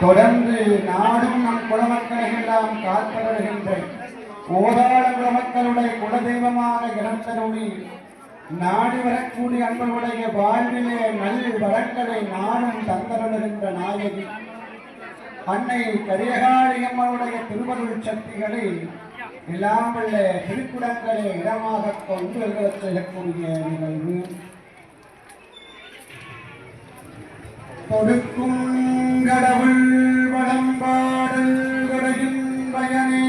தொடர்ந்து நாடும் நம் குலமக்களை எல்லாம் காத்து வருகின்ற கோதாள குலமக்களுடைய குலதெய்வமாக இளந்தருளி நாடி வரக்கூடிய அன்பர்களுடைய வாழ்விலே நல் வளங்களை நாடும் தந்தருளுகின்ற நாயகி. அன்னை கரியகாளியம்மனுடைய திருவருள் சக்திகளை இல்லாமல் திருக்குடங்களை இடமாக கொண்டு செய்யக்கூடிய நிகழ்வு. கொடுக்கும் கடவுள் வளம்பாடல் குறையும் பயனே.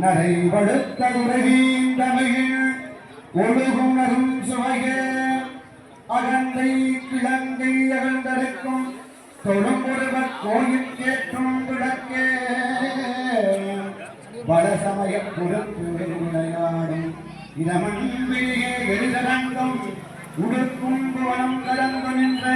நடைபடுத்த உலகீந்தமையில் ஒழுகுணரும் சுவைய அகந்தை கிழங்கை அகந்தருக்கும் தொழும்புருவ கோயில் கேட்கும் விளக்கே பலசமய பொறுப்பு விளையாடும் இதமன் வெளியே எளிதரங்கம் உடுக்கும் புவனம் கலந்து நின்ற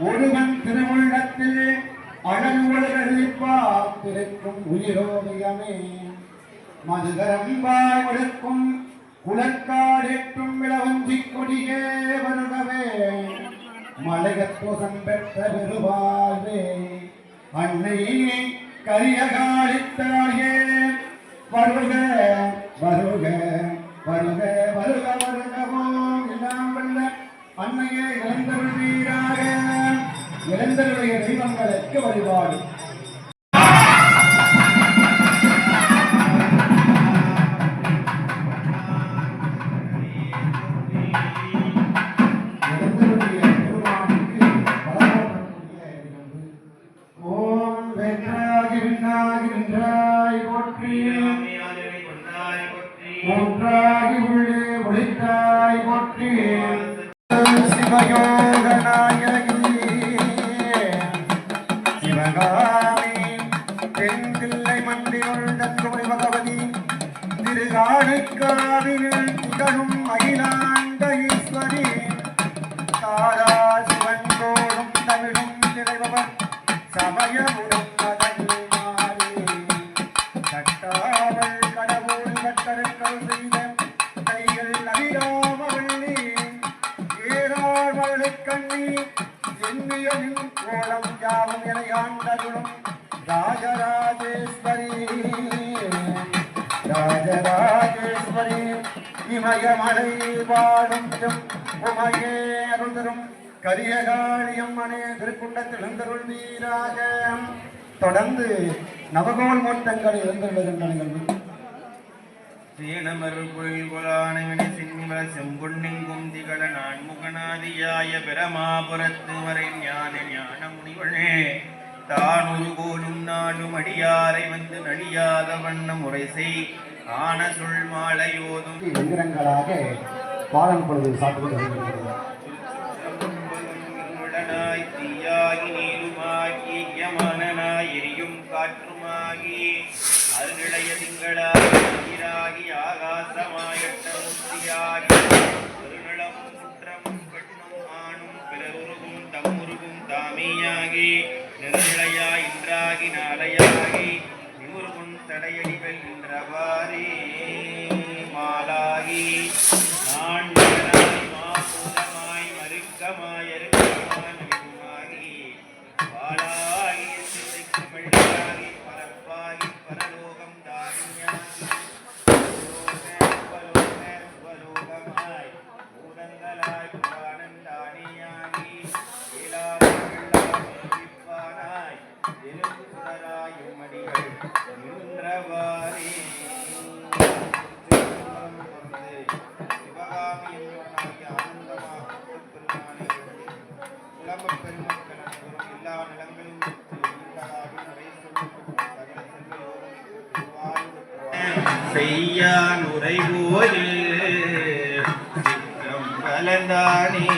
ஒருவன் திருவுள்ளத்தில் அழல் ஒழுகழிப்பாத்திருக்கும் உயிரோவியமே மதுகரம்பாய் ஒழுக்கும் குலக்காடேற்றும் விளவஞ்சி கொடியே வருகவே. மலையத்தோசம் பெற்ற பெருவாழ்வே. அன்னை கரியகாலித்தாயே வருக வருக வருக வருக வருக. அன்னையே இழந்தருள்வீராக இழந்தருடைய தெய்வங்களுக்கு வழிபாடு. பெண் பிள்ளை மண்டியுள் பகவதி திருகாடுக்காவினில் திகழும் அகிலாண்ட ஈஸ்வரி. தாரா சிவன் தோறும் தமிழும் நிறைபவர் சமயமுடன் மதன் மாறி கட்டாமல் கடவுள் கட்டருக்கள் செய்த கைகள் அபிராமவள்ளி ஏறாள் கண்ணி கோலம் யாவும் என ஆண்டருளும் ராஜராஜேஸ்வரி ராஜராஜேஸ்வரி இமயமலை வாழும் உமையே அருள்தரும் கரியகாளியம்மனே திருக்குண்டத்தில் எழுந்தருள் வீராக. தொடர்ந்து நவகோல் மூட்டங்கள் எழுந்துள்ளகின்ற நிகழ்வு சீனமருள் குலானவனி செம்பொன்னிங்கும் திகழ நான்முகநாதியாய பிரமாபுரத்து வரை ஞான ஞான முனிவனே தான் ஒரு கோலும் நாடும் அடியாரை வந்து நடியாத வண்ணம் செய் ஆன சொல் மாலையோதும் எந்திரங்களாக பாலம் பொழுது சாப்பிட்டு வருகிறது. தீயாகி நீருமாய் ஈயமானனாய் எரியும் காற்றுமாகி. அருநிலைய திங்களாகி நீராகி ஆகாசமாயட்ட முத்தியாகி பெருநிலமும் குற்றமும் பெண்ணும் ஆணும் பிறருருகும் தம்முருகும் தாமியாகி. நாளையாகி நிமுருகும் தடையடிகள் நின்றவாறே. செய்யான் உரைவோயில் சித்திரம் கலந்தானே.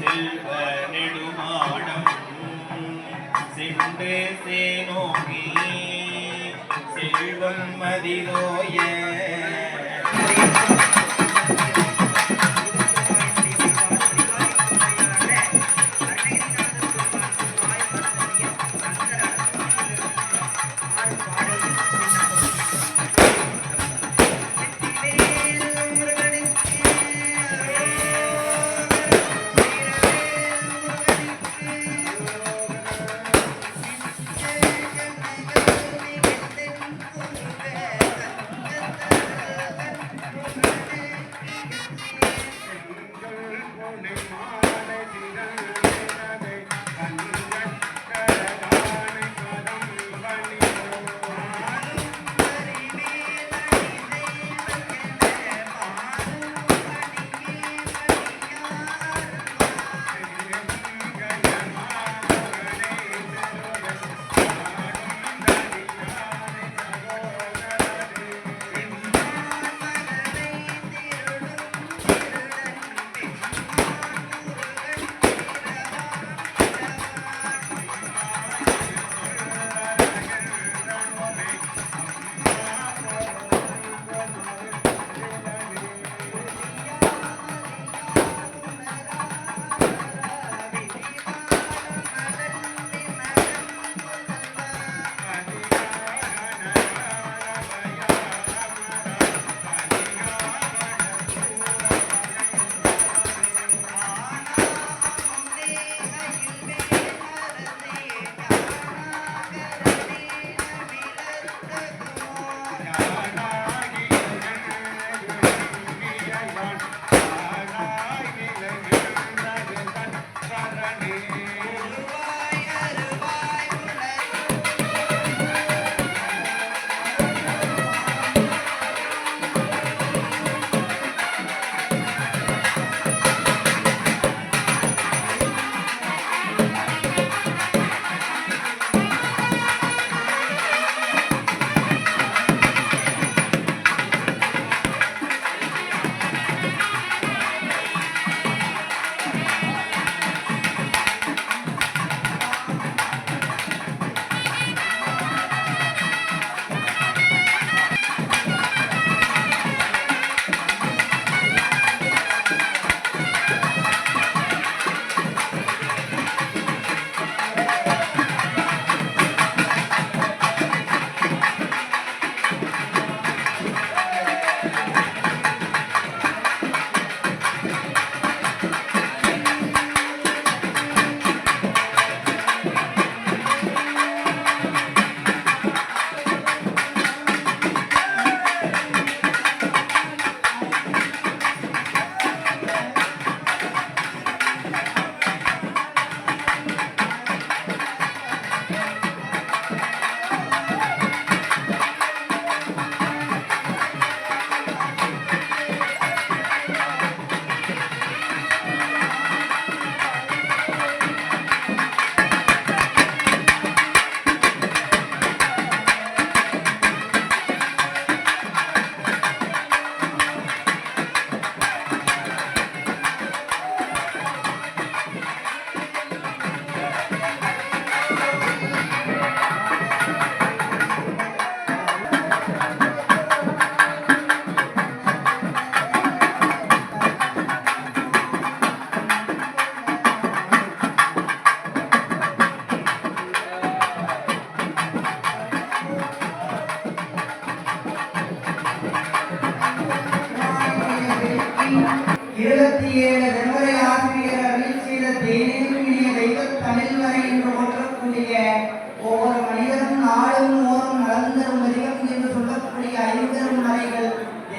செல்வ நெடுமாடம். சென்று சேனோங்கி செல்வம் மதிலோய.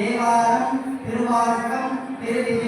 தேவாரம் திருவாரகம் திருவிதிப்பா